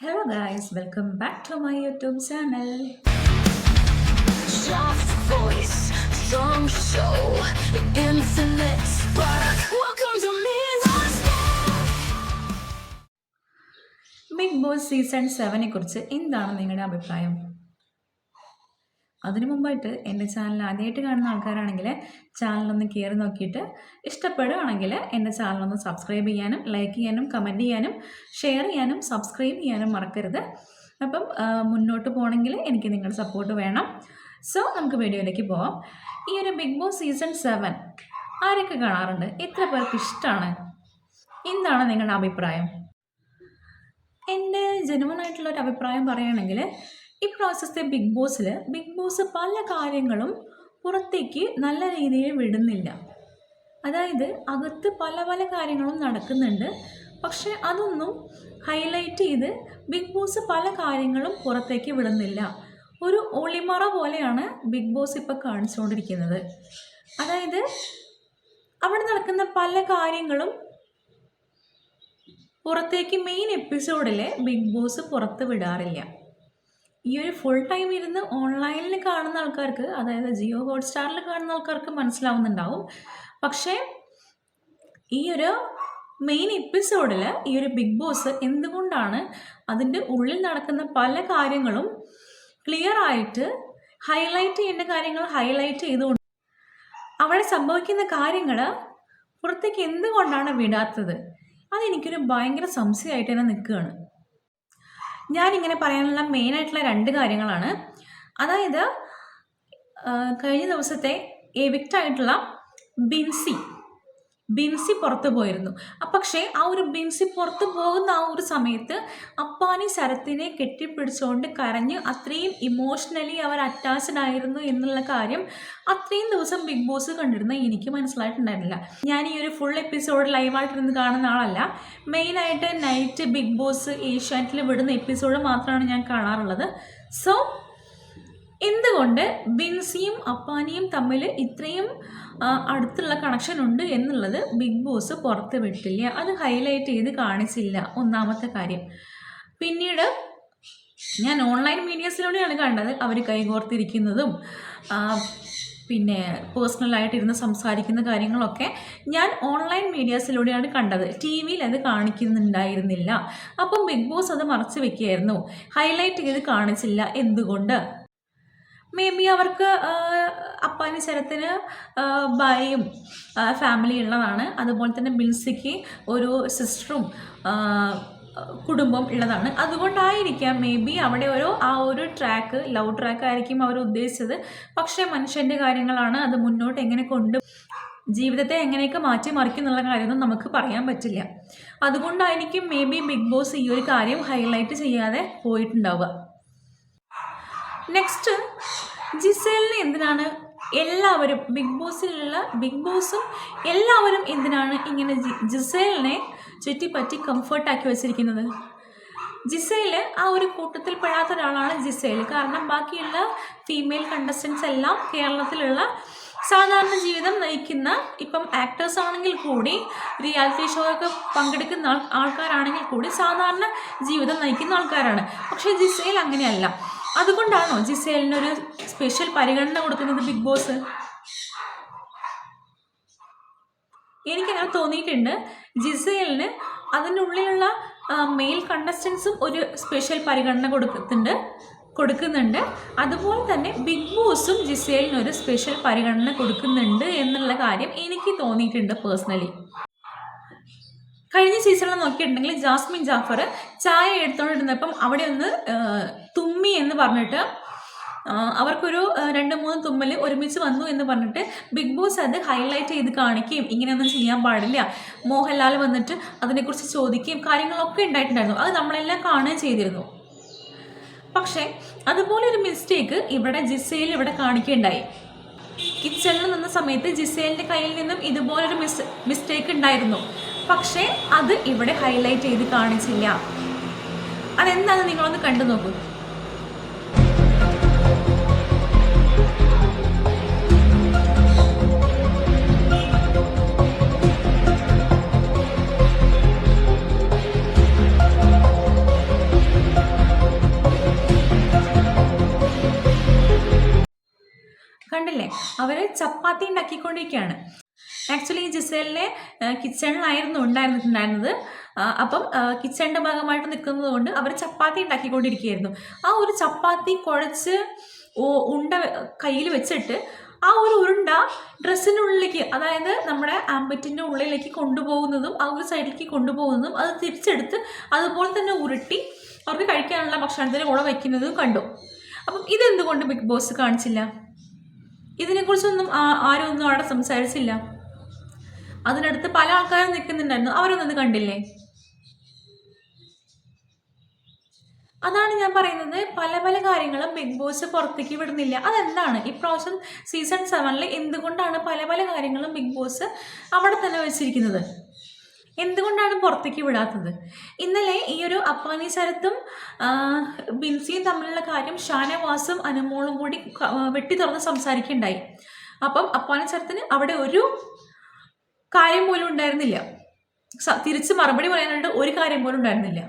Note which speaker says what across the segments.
Speaker 1: Hello guys, welcome back to my YouTube channel.
Speaker 2: Soft voice, strong show, infinite spark. Welcome to Midnight
Speaker 1: Big Boss season സെവനെ കുറിച്ച് എന്താണ് നിങ്ങളുടെ അഭിപ്രായം അതിനു മുമ്പായിട്ട് എന്റെ ചാനൽ ആദ്യമായിട്ട് കാണുന്ന ആൾക്കാരാണെങ്കിൽ ചാനലൊന്ന് കയറി നോക്കിയിട്ട് ഇഷ്ടപ്പെടുകയാണെങ്കിൽ എന്റെ ചാനലൊന്ന് സബ്സ്ക്രൈബ് ചെയ്യാനും ലൈക്ക് ചെയ്യാനും കമന്റ് ചെയ്യാനും ഷെയർ ചെയ്യാനും സബ്സ്ക്രൈബ് ചെയ്യാനും മറക്കരുത്. അപ്പം മുന്നോട്ട് പോകണമെങ്കിൽ എനിക്ക് നിങ്ങളുടെ സപ്പോർട്ട് വേണം. സോ നമുക്ക് വീഡിയോയിലേക്ക് പോവാം. ഈ ഒരു ബിഗ് ബോസ് സീസൺ സെവൻ ആരൊക്കെ കാണാറുണ്ട്? എത്ര പേർക്ക് ഇഷ്ടമാണ് എന്താണ് നിങ്ങളുടെ അഭിപ്രായം? എന്റെ ജനുവനായിട്ടുള്ള ഒരു അഭിപ്രായം പറയുകയാണെങ്കിൽ ഈ പ്രോസസ്സത്തെ ബിഗ് ബോസിൽ ബിഗ് ബോസ് പല കാര്യങ്ങളും പുറത്തേക്ക് നല്ല രീതിയിൽ വിടുന്നില്ല. അതായത് അകത്ത് പല പല കാര്യങ്ങളും നടക്കുന്നുണ്ട്. പക്ഷേ അതൊന്നും ഹൈലൈറ്റ് ചെയ്ത് ബിഗ് ബോസ് പല കാര്യങ്ങളും പുറത്തേക്ക് വിടുന്നില്ല. ഒരു ഒളിമറ പോലെയാണ് ബിഗ് ബോസ് ഇപ്പോൾ കാണിച്ചുകൊണ്ടിരിക്കുന്നത്. അതായത് അവിടെ നടക്കുന്ന പല കാര്യങ്ങളും പുറത്തേക്ക് മെയിൻ എപ്പിസോഡിലെ ബിഗ് ബോസ് പുറത്ത് വിടാറില്ല. ഈ ഒരു ഫുൾ ടൈം ഇരുന്ന് ഓൺലൈനിൽ കാണുന്ന ആൾക്കാർക്ക് അതായത് ജിയോ ഹോട്ട്സ്റ്റാറിൽ കാണുന്ന ആൾക്കാർക്ക് മനസ്സിലാവുന്നുണ്ടാവും. പക്ഷേ ഈ ഒരു മെയിൻ എപ്പിസോഡിൽ ഈ ഒരു ബിഗ് ബോസ് എന്തുകൊണ്ടാണ് അതിന്റെ ഉള്ളിൽ നടക്കുന്ന പല കാര്യങ്ങളും ക്ലിയർ ആയിട്ട് ഹൈലൈറ്റ് ചെയ്യേണ്ട കാര്യങ്ങൾ ഹൈലൈറ്റ് ചെയ്തുകൊണ്ട് അവിടെ സംഭവിക്കുന്ന കാര്യങ്ങൾ പുറത്തേക്ക് എന്തുകൊണ്ടാണ് വിടാത്തത്? അതെനിക്കൊരു ഭയങ്കര സംശയമായിട്ട് തന്നെ നിൽക്കുകയാണ്. ഞാനിങ്ങനെ പറയാനുള്ള മെയിൻ ആയിട്ടുള്ള രണ്ട് കാര്യങ്ങളാണ്. അതായത് കഴിഞ്ഞ ദിവസത്തെ എവിക്റ്റ് ആയിട്ടുള്ള ബിൻസി. ബിൻസി പുറത്ത് പോയിരുന്നു. പക്ഷേ ആ ഒരു ബിൻസി പുറത്ത് പോകുന്ന ആ ഒരു സമയത്ത് അപ്പാനി ശരത്തിനെ കെട്ടിപ്പിടിച്ചുകൊണ്ട് കരഞ്ഞ് അത്രയും ഇമോഷണലി അവർ അറ്റാച്ച്ഡ് ആയിരുന്നു എന്നുള്ള കാര്യം അത്രയും ദിവസം ബിഗ് ബോസ് കണ്ടിരുന്ന എനിക്ക് മനസ്സിലായിട്ടുണ്ടായിരുന്നില്ല. ഞാൻ ഈ ഒരു ഫുൾ എപ്പിസോഡ് ലൈവായിട്ടിരുന്ന് കാണുന്ന ആളല്ല. മെയിനായിട്ട് നൈറ്റ് ബിഗ് ബോസ് ഏഷ്യാനെറ്റിൽ വിടുന്ന എപ്പിസോഡ് മാത്രമാണ് ഞാൻ കാണാറുള്ളത്. സോ എന്തുകൊണ്ട് ബിൻസിയും അപ്പാനിയും തമ്മിൽ ഇത്രയും അടുത്തുള്ള കണക്ഷൻ ഉണ്ട് എന്നുള്ളത് ബിഗ് ബോസ് പുറത്ത് വിട്ടില്ല. അത് ഹൈലൈറ്റ് ചെയ്ത് കാണിച്ചില്ല ഒന്നാമത്തെ കാര്യം. പിന്നീട് ഞാൻ ഓൺലൈൻ മീഡിയസിലൂടെയാണ് കണ്ടത്. അവർ കൈകോർത്തിരിക്കുന്നതും പിന്നെ പേഴ്സണലായിട്ടിരുന്ന് സംസാരിക്കുന്ന കാര്യങ്ങളൊക്കെ ഞാൻ ഓൺലൈൻ മീഡിയാസിലൂടെയാണ് കണ്ടത്. ടി വിയിൽ അത് കാണിക്കുന്നുണ്ടായിരുന്നില്ല. അപ്പം ബിഗ് ബോസ് അത് മറച്ചു വെക്കുകയായിരുന്നു ഹൈലൈറ്റ് ചെയ്ത് കാണിച്ചില്ല. എന്തുകൊണ്ട്? മേ ബി അവർക്ക് അപ്പാനി ശരത്തിന് ഭാര്യയും ഫാമിലി ഉള്ളതാണ്. അതുപോലെ തന്നെ ബിൽസിക്ക് ഒരു സിസ്റ്ററും കുടുംബം ഉള്ളതാണ്. അതുകൊണ്ടായിരിക്കാം മേ ബി അവിടെ ഒരു ആ ഒരു ട്രാക്ക് ലവ് ട്രാക്ക് ആയിരിക്കും അവർ ഉദ്ദേശിച്ചത്. പക്ഷേ മനുഷ്യന്റെ കാര്യങ്ങളാണ് അത് മുന്നോട്ട് എങ്ങനെ കൊണ്ട് ജീവിതത്തെ എങ്ങനെയൊക്കെ മാറ്റിമറിക്കും എന്നുള്ള കാര്യമൊന്നും നമുക്ക് പറയാൻ പറ്റില്ല. അതുകൊണ്ടായിരിക്കും മേ ബി ബിഗ് ബോസ് ഈ ഒരു കാര്യം ഹൈലൈറ്റ് ചെയ്യാതെ പോയിട്ടുണ്ടാവുക. നെക്സ്റ്റ് ജിസേലിനെ എന്തിനാണ് എല്ലാവരും ബിഗ് ബോസിലുള്ള ബിഗ് ബോസും എല്ലാവരും എന്തിനാണ് ഇങ്ങനെ ജിസേലിനെ ചുറ്റിപ്പറ്റി കംഫർട്ടാക്കി വെച്ചിരിക്കുന്നത്? ജിസേൽ ആ ഒരു കൂട്ടത്തിൽ പെടാത്ത ഒരാളാണ് ജിസേൽ കാരണം ബാക്കിയുള്ള ഫീമെയിൽ കണ്ടസ്റ്റൻസ് എല്ലാം കേരളത്തിലുള്ള സാധാരണ ജീവിതം നയിക്കുന്ന ഇപ്പം ആക്ടേഴ്സ് ആണെങ്കിൽ കൂടി റിയാലിറ്റി ഷോ ഒക്കെ പങ്കെടുക്കുന്ന ആൾ ആൾക്കാരാണെങ്കിൽ കൂടി സാധാരണ ജീവിതം നയിക്കുന്ന ആൾക്കാരാണ്. പക്ഷേ ജിസേൽ അങ്ങനെയല്ല. അതുകൊണ്ടാണോ ജിസേലിനൊരു സ്പെഷ്യൽ പരിഗണന കൊടുക്കുന്നത് ബിഗ് ബോസ് എനിക്കങ്ങനെ തോന്നിയിട്ടുണ്ട്. ജിസേലിന് അതിനുള്ളിലുള്ള മെയിൽ കണ്ടസ്റ്റൻസും ഒരു സ്പെഷ്യൽ പരിഗണന കൊടുക്കുന്നുണ്ട് കൊടുക്കുന്നുണ്ട്. അതുപോലെ തന്നെ ബിഗ് ബോസും ജിസേലിന് ഒരു സ്പെഷ്യൽ പരിഗണന കൊടുക്കുന്നുണ്ട് എന്നുള്ള കാര്യം എനിക്ക് തോന്നിയിട്ടുണ്ട് പേഴ്സണലി കഴിഞ്ഞ സീസണിൽ നോക്കിയിട്ടുണ്ടെങ്കിൽ ജാസ്മിൻ ജാഫർ ചായ എടുത്തുകൊണ്ടിരുന്നപ്പം അവിടെ ഒന്ന് തുമ്മി എന്ന് പറഞ്ഞിട്ട് അവർക്കൊരു രണ്ട് മൂന്ന് തുമ്മൽ ഒരുമിച്ച് വന്നു എന്ന് പറഞ്ഞിട്ട് ബിഗ് ബോസ് അത് ഹൈലൈറ്റ് ചെയ്ത് കാണിക്കുകയും ഇങ്ങനെയൊന്നും ചെയ്യാൻ പാടില്ല. മോഹൻലാൽ വന്നിട്ട് അതിനെക്കുറിച്ച് ചോദിക്കുകയും കാര്യങ്ങളൊക്കെ ഉണ്ടായിട്ടുണ്ടായിരുന്നു. അത് നമ്മളെല്ലാം കാണുകയും ചെയ്തിരുന്നു. പക്ഷേ അതുപോലെ ഒരു മിസ്റ്റേക്ക് ഇവിടെ ജിസയിൽ ഇവിടെ കാണിക്കുകയുണ്ടായി. കിച്ചണിൽ നിന്ന സമയത്ത് ജിസേലിന്റെ കയ്യിൽ നിന്നും ഇതുപോലൊരു മിസ് മിസ്റ്റേക്ക് ഉണ്ടായിരുന്നു. പക്ഷേ അത് ഇവിടെ ഹൈലൈറ്റ് ചെയ്ത് കാണിച്ചില്ല. അതെന്താണെന്ന് നിങ്ങളൊന്ന് കണ്ടു നോക്കൂ കണ്ടില്ലേ? അവർ ചപ്പാത്തി ഉണ്ടാക്കിക്കൊണ്ടിരിക്കുകയാണ്. ആക്ച്വലി ജിസേലിനെ കിച്ചണിലായിരുന്നു ഉണ്ടായിരുന്നിട്ടുണ്ടായിരുന്നത് അപ്പം കിച്ചണിന്റെ ഭാഗമായിട്ട് നിൽക്കുന്നത് കൊണ്ട് അവർ ചപ്പാത്തി ഉണ്ടാക്കിക്കൊണ്ടിരിക്കുകയായിരുന്നു. ആ ഒരു ചപ്പാത്തി കുഴച്ച് ഉണ്ട കയ്യിൽ വെച്ചിട്ട് ആ ഒരു ഉരുണ്ട ഡ്രസ്സിനുള്ളിലേക്ക് അതായത് നമ്മുടെ ആമ്പറ്റിന്റെ ഉള്ളിലേക്ക് കൊണ്ടുപോകുന്നതും ആ ഒരു സൈഡിലേക്ക് കൊണ്ടുപോകുന്നതും അത് തിരിച്ചെടുത്ത് അതുപോലെ തന്നെ ഉരുട്ടി അവർക്ക് കഴിക്കാനുള്ള ഭക്ഷണത്തിന് കൂടെ വയ്ക്കുന്നതും കണ്ടു. അപ്പം ഇതെന്തുകൊണ്ട് ബിഗ് ബോസ് കാണിച്ചില്ല? ഇതിനെക്കുറിച്ചൊന്നും ആരും ഒന്നും അവിടെ സംസാരിച്ചില്ല. അതിനടുത്ത് പല ആൾക്കാരും നിൽക്കുന്നുണ്ടായിരുന്നു. അവരൊന്നും അത് കണ്ടില്ലേ? അതാണ് ഞാൻ പറയുന്നത്. പല പല കാര്യങ്ങളും ബിഗ് ബോസ് പുറത്തേക്ക് വിടുന്നില്ല. അതെന്താണ്? ഇപ്രാവശ്യം സീസൺ സെവനിൽ എന്തുകൊണ്ടാണ് പല പല കാര്യങ്ങളും ബിഗ് ബോസ് അവിടെ തന്നെ വെച്ചിരിക്കുന്നത്? എന്തുകൊണ്ടാണ് പുറത്തേക്ക് വിടാത്തത്? ഇന്നലെ ഈ ഒരു അപ്പാനി ശരത്തും ബിൻസിയും തമ്മിലുള്ള കാര്യം ഷാനവാസും അനുമോളും കൂടി വെട്ടി തുറന്ന് സംസാരിക്കുകയുണ്ടായി. അപ്പം അപ്പാനി ശരത്തിന് അവിടെ ഒരു കാര്യം പോലും ഉണ്ടായിരുന്നില്ല. തിരിച്ച് മറുപടി പറയാനായിട്ട് ഒരു കാര്യം പോലും ഉണ്ടായിരുന്നില്ല.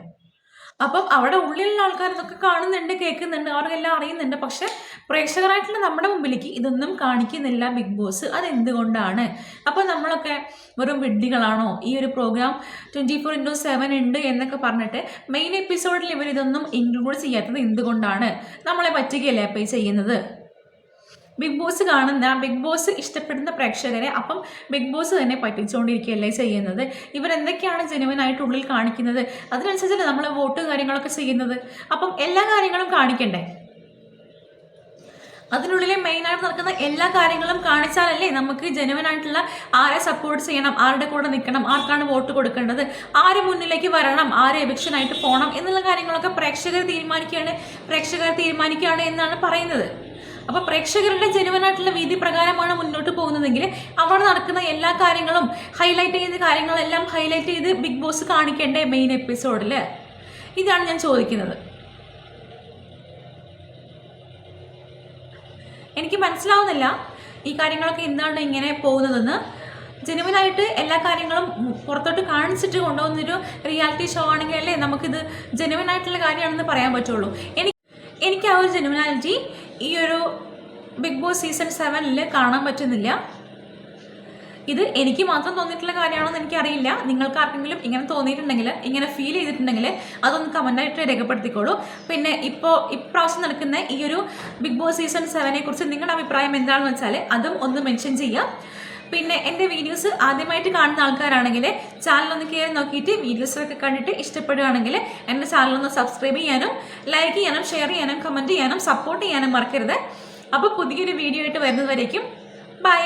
Speaker 1: അപ്പം അവിടെ ഉള്ളിലുള്ള ആൾക്കാർ ഇതൊക്കെ കാണുന്നുണ്ട് കേൾക്കുന്നുണ്ട് അവർക്കെല്ലാം അറിയുന്നുണ്ട്. പക്ഷെ പ്രേക്ഷകരായിട്ടുള്ള നമ്മുടെ മുമ്പിലേക്ക് ഇതൊന്നും കാണിക്കുന്നില്ല ബിഗ് ബോസ്. അതെന്തുകൊണ്ടാണ്? അപ്പോൾ നമ്മളൊക്കെ വെറും വിഡ്ഢികളാണോ? ഈ ഒരു programme twenty four into seven ഉണ്ട് എന്നൊക്കെ പറഞ്ഞിട്ട് മെയിൻ എപ്പിസോഡിൽ ഇവർ ഇതൊന്നും ഇൻക്ലൂഡ് ചെയ്യാത്തത് എന്തുകൊണ്ടാണ്? നമ്മളെ പറ്റുകയല്ലേ അപ്പോൾ ഈ ചെയ്യുന്നത്? ബിഗ് ബോസ് കാണുന്ന ബിഗ് ബോസ് ഇഷ്ടപ്പെടുന്ന പ്രേക്ഷകരെ അപ്പം ബിഗ് ബോസ് തന്നെ പറ്റിച്ചുകൊണ്ടിരിക്കുകയല്ലേ ചെയ്യുന്നത്? ഇവരെന്തൊക്കെയാണ് ജനുവനായിട്ട് ഉള്ളിൽ കാണിക്കുന്നത്? അതിനനുസരിച്ചല്ലേ നമ്മൾ വോട്ട് കാര്യങ്ങളൊക്കെ ചെയ്യുന്നത്? അപ്പം എല്ലാ കാര്യങ്ങളും കാണിക്കണ്ടേ? അതിനുള്ളിലെ മെയിനായിട്ട് നടക്കുന്ന എല്ലാ കാര്യങ്ങളും കാണിച്ചാലല്ലേ നമുക്ക് ജനുവനായിട്ടുള്ള ആരെ സപ്പോർട്ട് ചെയ്യണം ആരുടെ കൂടെ നിൽക്കണം ആർക്കാണ് വോട്ട് കൊടുക്കേണ്ടത് ആര് മുന്നിലേക്ക് വരണം ആര് എവിക്ഷനായിട്ട് പോകണം എന്നുള്ള കാര്യങ്ങളൊക്കെ പ്രേക്ഷകർ തീരുമാനിക്കുകയാണ് പ്രേക്ഷകർ തീരുമാനിക്കുകയാണ് എന്നാണ് പറയുന്നത്. അപ്പോൾ പ്രേക്ഷകരുടെ ജനുവനായിട്ടുള്ള വീതി പ്രകാരമാണ് മുന്നോട്ട് പോകുന്നതെങ്കിൽ അവിടെ നടക്കുന്ന എല്ലാ കാര്യങ്ങളും ഹൈലൈറ്റ് ചെയ്ത കാര്യങ്ങളെല്ലാം ഹൈലൈറ്റ് ചെയ്ത് ബിഗ് ബോസ് കാണിക്കേണ്ടേ മെയിൻ എപ്പിസോഡിൽ ഇതാണ് ഞാൻ ചോദിക്കുന്നത്. എനിക്ക് മനസ്സിലാവുന്നില്ല ഈ കാര്യങ്ങളൊക്കെ എന്താണ് ഇങ്ങനെ പോകുന്നതെന്ന്. ജനുവനായിട്ട് എല്ലാ കാര്യങ്ങളും പുറത്തോട്ട് കാണിച്ചിട്ട് കൊണ്ടുപോകുന്നൊരു റിയാലിറ്റി ഷോ ആണെങ്കിൽ അല്ലേ നമുക്കിത് ജനുവനായിട്ടുള്ള കാര്യമാണെന്ന് പറയാൻ പറ്റുള്ളൂ. എനിക്ക് എനിക്ക് ആ ഒരു ജനുവനാലിറ്റി ഈ ഒരു ബിഗ് ബോസ് സീസൺ സെവനിൽ കാണാൻ പറ്റുന്നില്ല. ഇത് എനിക്ക് മാത്രം തോന്നിയിട്ടുള്ള കാര്യമാണെന്ന് എനിക്കറിയില്ല. നിങ്ങൾക്ക് ആർക്കെങ്കിലും ഇങ്ങനെ തോന്നിയിട്ടുണ്ടെങ്കിൽ ഇങ്ങനെ ഫീൽ ചെയ്തിട്ടുണ്ടെങ്കിൽ അതൊന്ന് കമന്റായിട്ട് രേഖപ്പെടുത്തിക്കോളൂ. പിന്നെ ഇപ്പോൾ ഇപ്രാവശ്യം നടക്കുന്ന ഈ ഒരു ബിഗ് ബോസ് സീസൺ സെവനെ കുറിച്ച് നിങ്ങളുടെ അഭിപ്രായം എന്താണെന്ന് വെച്ചാൽ അതും ഒന്ന് മെൻഷൻ ചെയ്യാം. പിന്നെ എന്റെ വീഡിയോസ് ആദ്യമായിട്ട് കാണുന്ന ആൾക്കാരാണെങ്കിൽ ചാനലൊന്ന് കയറി നോക്കിയിട്ട് വീഡിയോസൊക്കെ കണ്ടിട്ട് ഇഷ്ടപ്പെടുകയാണെങ്കിൽ എന്റെ ചാനലൊന്ന് സബ്സ്ക്രൈബ് ചെയ്യാനും ലൈക്ക് ചെയ്യാനും ഷെയർ ചെയ്യാനും കമന്റ് ചെയ്യാനും സപ്പോർട്ട് ചെയ്യാനും മറക്കരുത്. അപ്പോൾ പുതിയൊരു വീഡിയോ ആയിട്ട് വരുന്നതുവരേക്കും ബൈ.